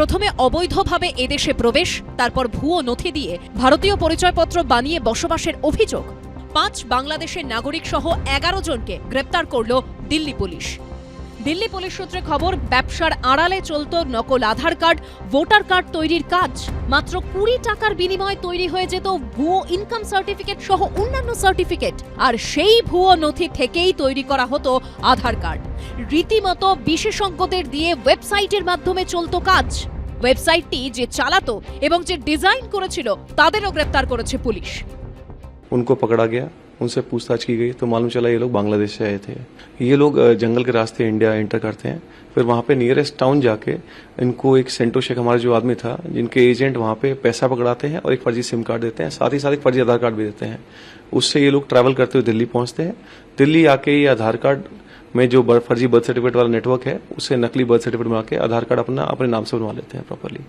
প্রথমে অবৈধভাবে এদেশে প্রবেশ, তারপর ভুয়ো নথি দিয়ে ভারতীয় পরিচয়পত্র বানিয়ে বসবাসের অভিযোগ। পাঁচ বাংলাদেশের নাগরিক সহ এগারো জনকে গ্রেপ্তার করল দিল্লি পুলিশ। দিল্লি পুলিশ সূত্রে খবর, ব্যবসার আড়ালে চলত নকল আধার কার্ড, ভোটার কার্ড তৈরির কাজ। মাত্র কুড়ি টাকার বিনিময়ে তৈরি হয়ে যেত ভুয়ো ইনকাম সার্টিফিকেট সহ অন্যান্য সার্টিফিকেট। আর সেই ভুয়ো নথি থেকেই তৈরি করা হতো আধার কার্ড। রীতিমতো বিশেষজ্ঞদের দিয়ে ওয়েবসাইটের মাধ্যমে চলত কাজ। ওয়েবসাইটটি যে চালাত এবং যে ডিজাইন করেছিল, তাদেরও গ্রেপ্তার করেছে পুলিশ। উনকো পকড়া গিয়া उनसे पूछताछ की गई तो मालूम चला ये लोग बांग्लादेश से आए थे। ये लोग जंगल के रास्ते इंडिया एंटर करते हैं, फिर वहाँ पे नियरेस्ट टाउन जाके इनको एक सेंटो शेख हमारा जो आदमी था, जिनके एजेंट वहाँ पे पैसा पकड़ाते हैं और एक फर्जी सिम कार्ड देते हैं, साथ ही साथ एक फर्जी आधार कार्ड भी देते हैं। उससे ये लोग ट्रैवल करते हुए दिल्ली पहुँचते हैं। दिल्ली आके ये आधार कार्ड में जो फर्जी बर्थ सर्टिफिकेट वाला नेटवर्क है उससे नकली बर्थ सर्टिफिकेट बना के आधार कार्ड अपना, अपने नाम से बनवा लेते हैं प्रॉपरली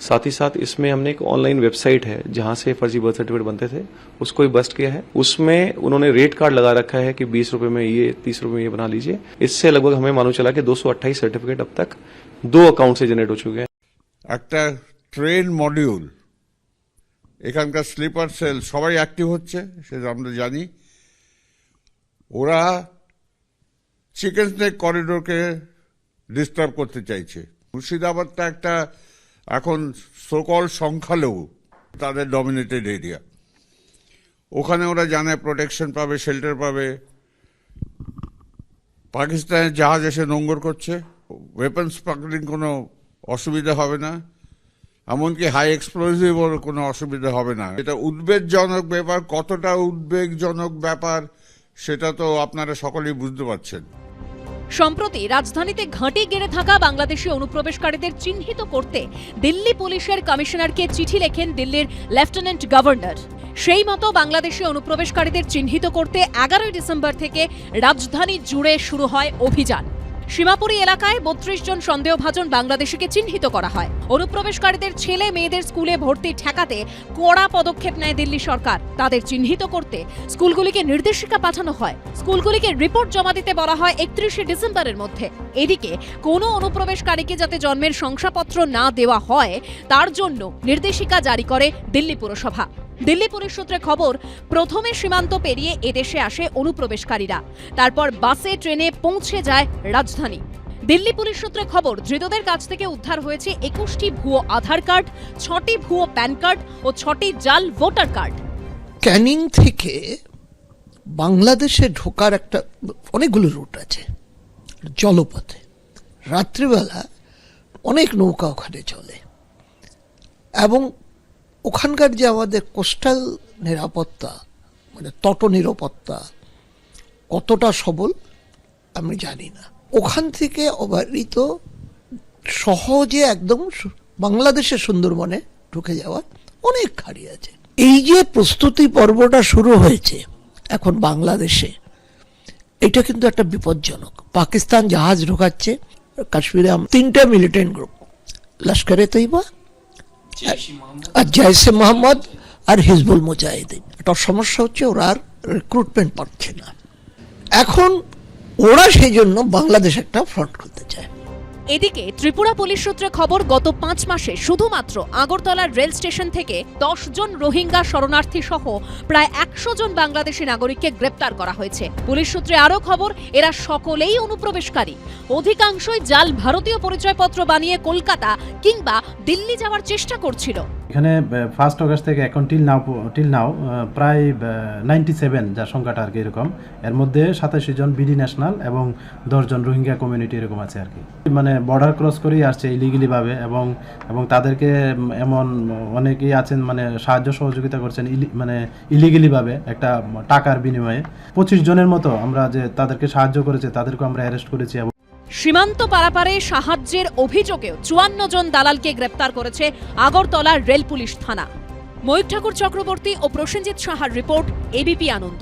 साथ ही साथ इसमें हमने एक ऑनलाइन वेबसाइट है जहां से फर्जी बर्थ सर्टिफिकेट बनते थे उसको भी बस्ट किया है उसमें उन्होंने रेट कार्ड लगा रखा है कि बीस रुपए में ये तीस रुपए में ये बना लीजिए इससे लगभग हमें मालूम चला कि दो सर्टिफिकेट अब तक दो अकाउंट से जनरेट हो चुके हैं একটা ট্রেন মডিউল এখানকার স্লিপার সেল সবাই অ্যাক্টিভ হচ্ছে সেটা আমরা জানি ওরা চিকেন স্নেক করিডোরকে ডিস্টার্ব করতে চাইছে মুর্শিদাবাদটা একটা এখন সকল সংখ্যালঘু, তাদের ডমিনেটেড এরিয়া ওখানে ওরা জানে প্রোটেকশন পাবে শেল্টার পাবে। পাকিস্তানের জাহাজ এসে নোঙ্গর করছে। ওয়েপন স্মাগলিং কোনো অসুবিধা হবে না। এমনকি হাই এক্সপ্লোসিভ ওর কোনো অসুবিধা হবে না। এটা উদ্বেগজনক ব্যাপার। কতটা উদ্বেগজনক ব্যাপার, সেটা তো আপনারা সকলেই বুঝতে পারছেন। সম্প্রতি রাজধানীতে ঘাঁটি গেড়ে থাকা বাংলাদেশি অনুপ্রবেশকারীদের চিহ্নিত করতে দিল্লি পুলিশের কমিশনারকে চিঠি লেখেন দিল্লির লেফটেন্যান্ট গভর্নর। সেই মতো বাংলাদেশি অনুপ্রবেশকারীদের চিহ্নিত করতে এগারোই ডিসেম্বর থেকে রাজধানী জুড়ে শুরু হয় অভিযান। সীমাপুরী এলাকায় বত্রিশ জন সন্দেহভাজন বাংলাদেশিকে চিহ্নিত করা হয়। অনুপ্রবেশকারীদের ছেলে মেয়েদের স্কুলে ভর্তি ঠেকাতে কড়া পদক্ষেপ নেয় দিল্লি সরকার। তাদের চিহ্নিত করতে স্কুলগুলিকে নির্দেশিকা পাঠানো হয়। স্কুলগুলিকে রিপোর্ট জমা দিতে বলা হয় একত্রিশে ডিসেম্বরের মধ্যে। এদিকে কোনো অনুপ্রবেশকারীকে যাতে জন্মের শংসাপত্র না দেওয়া হয়, তার জন্য নির্দেশিকা জারি করে দিল্লি পুরসভা। দিল্লি পুলিশ সূত্রে খবর, প্রথমে সীমান্ত পেরিয়ে এদেশে আসে অনুপ্রবেশকারীরা। তারপর বাসে, ট্রেনে পৌঁছে যায় রাজধানী। দিল্লি পুলিশ সূত্রে খবর, ধৃতদের কাছ থেকে উদ্ধার হয়েছে একুশটি ভুয়ো আধার কার্ড, ছটি ভুয়ো প্যান কার্ড ও ছটি জাল ভোটার কার্ড। ক্যানিং থেকে বাংলাদেশে ঢোকার একটা অনেকগুলো রুট আছে, জলপথে। রাত্রিবেলা অনেক নৌকা ওখানে চলে এবং ওখানকার যে আমাদের কোস্টাল নিরাপত্তা মানে তট নিরাপত্তা, কতটা সবল, আমি জানি না। ওখান থেকে অবারিত সহজে একদম বাংলাদেশের সুন্দরবনে ঢুকে যাওয়ার অনেক খাড়ি আছে। এই যে প্রস্তুতি পর্বটা শুরু হয়েছে এখন বাংলাদেশে, এটা কিন্তু একটা বিপজ্জনক। পাকিস্তান জাহাজ ঢোকাচ্ছে, কাশ্মীরে তিনটে মিলিটেন্ট গ্রুপ লস্করে তৈবা আর জয়সে মোহাম্মদ আর হিজবুল মুজাহিদিন। একটা সমস্যা হচ্ছে ওরা আর রিক্রুটমেন্ট পাচ্ছে না। এখন ওরা সেই জন্য বাংলাদেশ একটা ফ্রন্ট করতে চায়। এদিকে ত্রিপুরা পুলিশ সূত্রে খবর, গত পাঁচ মাসে শুধুমাত্র আগরতলার রেল স্টেশন থেকে দশ জন রোহিঙ্গা শরণার্থী সহ প্রায় একশো জন বাংলাদেশি নাগরিককে গ্রেপ্তার করা হয়েছে। পুলিশ সূত্রে আরও খবর, এরা সকলেই অনুপ্রবেশকারী। অধিকাংশই জাল ভারতীয় পরিচয়পত্র বানিয়ে কলকাতা কিংবা দিল্লি যাওয়ার চেষ্টা করছিল। এখানে ফার্স্ট অগস্ট থেকে এখন টিল নাও টিল নাও প্রায় নাইনটি সেভেন যা সংখ্যাটা আর কি এরকম। এর মধ্যে সাতাশি জন বিডি ন্যাশনাল এবং দশজন রোহিঙ্গা কমিউনিটি এরকম আছে আর কি। মানে বর্ডার ক্রস করেই আসছে ইলিগেলি ভাবে এবং এবং তাদেরকে এমন অনেকেই আছেন মানে সাহায্য সহযোগিতা করছেন মানে ইলিগেলিভাবে একটা টাকার বিনিময়ে। পঁচিশ জনের মতো আমরা যে তাদেরকে সাহায্য করেছে তাদেরকে আমরা অ্যারেস্ট করেছি এবং সীমান্ত পারাপারে সাহায্যের অভিযোগেও চুয়ান্ন জন দালালকে গ্রেপ্তার করেছে আগরতলা রেল পুলিশ থানা। ময়ূর ঠাকুর চক্রবর্তী ও প্রসেনজিৎ সাহার রিপোর্ট এবিপি আনন্দ।